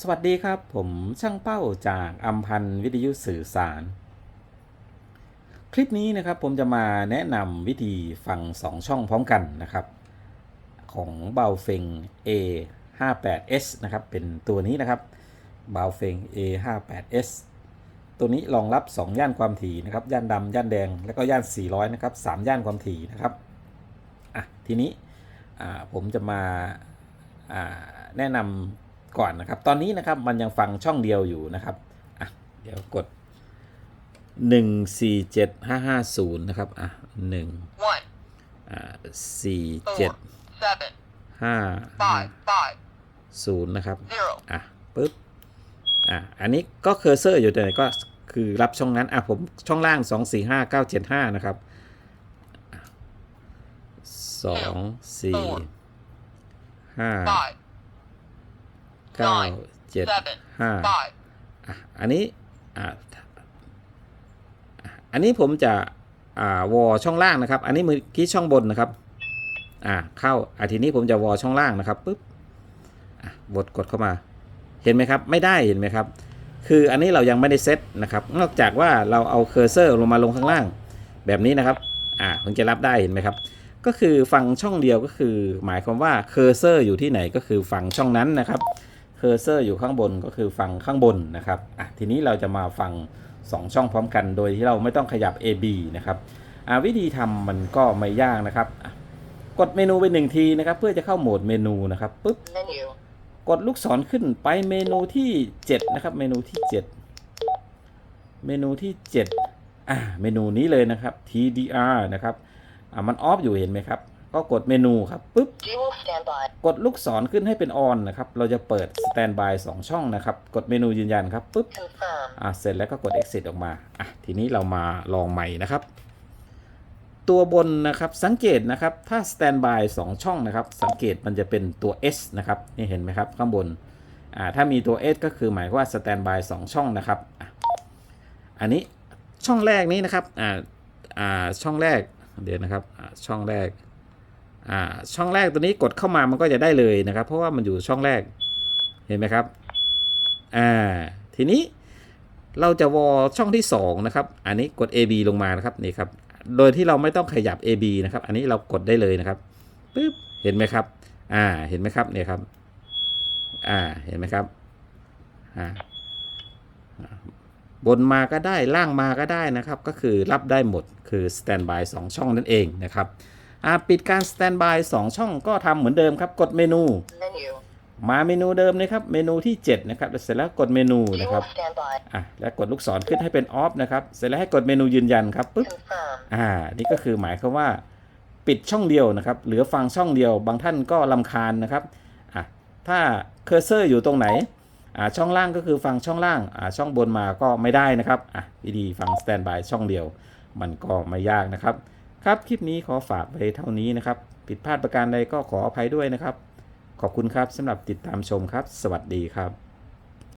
สวัสดีครับ ผมช่างเป้าจากอัมพันธ์วิทยุสื่อสาร คลิปนี้นะครับผมจะมาแนะนำวิธีฟัง 2 ช่องพร้อมกันนะครับ ของเบาเฟง A 5 8 S นะครับ เป็นตัวนี้นะครับเบาเฟง A 5 8 S ตัวนี้รองรับ 2 ย่านความถี่นะครับ ย่านดำย่านแดง แล้วก็ย่าน 400 นะครับ 3 ย่านความถี่นะครับอะทีนี้ผมจะมาอ่าแนะนำ ก่อนนะครับ ตอนนี้นะครับมันยังฟังช่องเดียวอยู่นะครับอะเดี๋ยวกด 1 4 7 5 5 0 นะครับอะ1 one อ่า4 7 seven 5 five five 0 นะครับอะปึ๊บอะอันนี้ก็เคอร์เซอร์อยู่แต่ก็คือรับช่องนั้นอะผมช่องล่าง 2 4 5 9 7 5 นะครับ2 4 5 เก้าเจ็ด seven, ห้า five, อะอันนี้อะอะอันนี้ผมจะอ่าวอช่องล่างนะครับ อันนี้มือกี้ช่องบนนะครับอ่าเข้าอะทีนี้ผมจะวอช่องล่างนะครับปุ๊บอะบดกดเข้ามา เห็นไหมครับ ไม่ได้เห็นไหมครับ คืออันนี้เรายังไม่ได้เซตนะครับ นอกจากว่าเราเอาเคอร์เซอร์ลงมาลงข้างล่างแบบนี้นะครับ อ่าถึงจะรับได้เห็นไหมครับ ก็คือฟังช่องเดียวก็คือ หมายความว่าเคอร์เซอร์อยู่ที่ไหนก็คือฟังช่องนั้นนะครับ เคอร์เซอร์อยู่ข้างบนก็คือฟังข้างบนนะครับอะทีนี้เราจะมาฟัง 2 ช่องพร้อมกัน โดยที่เราไม่ต้องขยับ AB นะครับอ่าวิธีทำมันก็ไม่ยากนะครับอะกดเมนูไปหนึ่งทีนะครับ เพื่อจะเข้าโหมดเมนูนะครับปุ๊บ menu, กดลูกศรขึ้นไปเมนูที่ 7 นะครับ เมนูที่ 7 เมนูที่ 7อ่าเมนูนี้เลยนะครับ TDR นะครับอ่ามันออฟอยู่เห็นไหมครับ ก็กดเมนูครับปุ๊บ dual standby, กดลูกศรขึ้นให้เป็นออนนะครับ เราจะเปิดสแตนบาย2ช่องนะครับ กดเมนูยืนยันครับปุ๊บ confirm, อ่าเสร็จแล้วก็กด exit ออกมาอะทีนี้เรามาลองใหม่นะครับ ตัวบนนะครับสังเกตนะครับ ถ้าสแตนบาย2ช่องนะครับ สังเกตมันจะเป็นตัว S นะครับนี่เห็นไหมครับ ข้างบนอ่าถ้ามีตัว S ก็คือหมายความว่าสแตนบาย2ช่องนะครับอะอันนี้ช่องแรกนี้นะครับอ่าอ่าช่องแรกเดี๋ยวนะครับอ่าช่องแรก อ่าช่องแรกตัวนี้กดเข้ามามันก็จะได้เลยนะครับ เพราะว่ามันอยู่ช่องแรกเห็นไหมครับอ่าทีนี้เราจะวอช่องที่2นะครับอันนี้กด AB ลงมานะครับนี่ครับโดยที่เราไม่ต้องขยับ AB นะครับ อันนี้เรากดได้เลยนะครับปึ๊บเห็นไหมครับอ่าเห็นไหมครับเนี่ยครับอ่าเห็นไหมครับอ่าบนมาก็ได้ล่างมาก็ได้นะครับ ก็คือรับได้หมดคือสแตนบาย2ช่องนั่นเองนะครับ อ่าปิดการสแตนบาย2ช่องก็ทำเหมือนเดิมครับ กดเมนู menu, มาเมนูเดิมเลยครับ เมนูที่ 7 นะครับแล้วเสร็จแล้วกดเมนูนะครับ dual standby, อะแล้วกดลูกศรขึ้นให้เป็นออฟนะครับ เสร็จแล้วให้กดเมนูยืนยันครับปุ๊บ confirm, อ่า นี่ก็คือหมายความว่า ปิดช่องเดียวนะครับ เหลือฟังช่องเดียว บางท่านก็ลำคาญนะครับอะถ้าเคอร์เซอร์อยู่ตรงไหนอ่าช่องล่างก็คือฟังช่องล่างอ่าช่องบนมาก็ไม่ได้นะครับอะวิธีฟังสแตนบายช่องเดียว มันก็ไม่ยากนะครับ ครับคลิปนี้ขอฝากไว้เท่านี้นะครับ ผิดพลาดประการใดก็ขออภัยด้วยนะครับ ขอบคุณครับสำหรับติดตามชมครับ สวัสดีครับ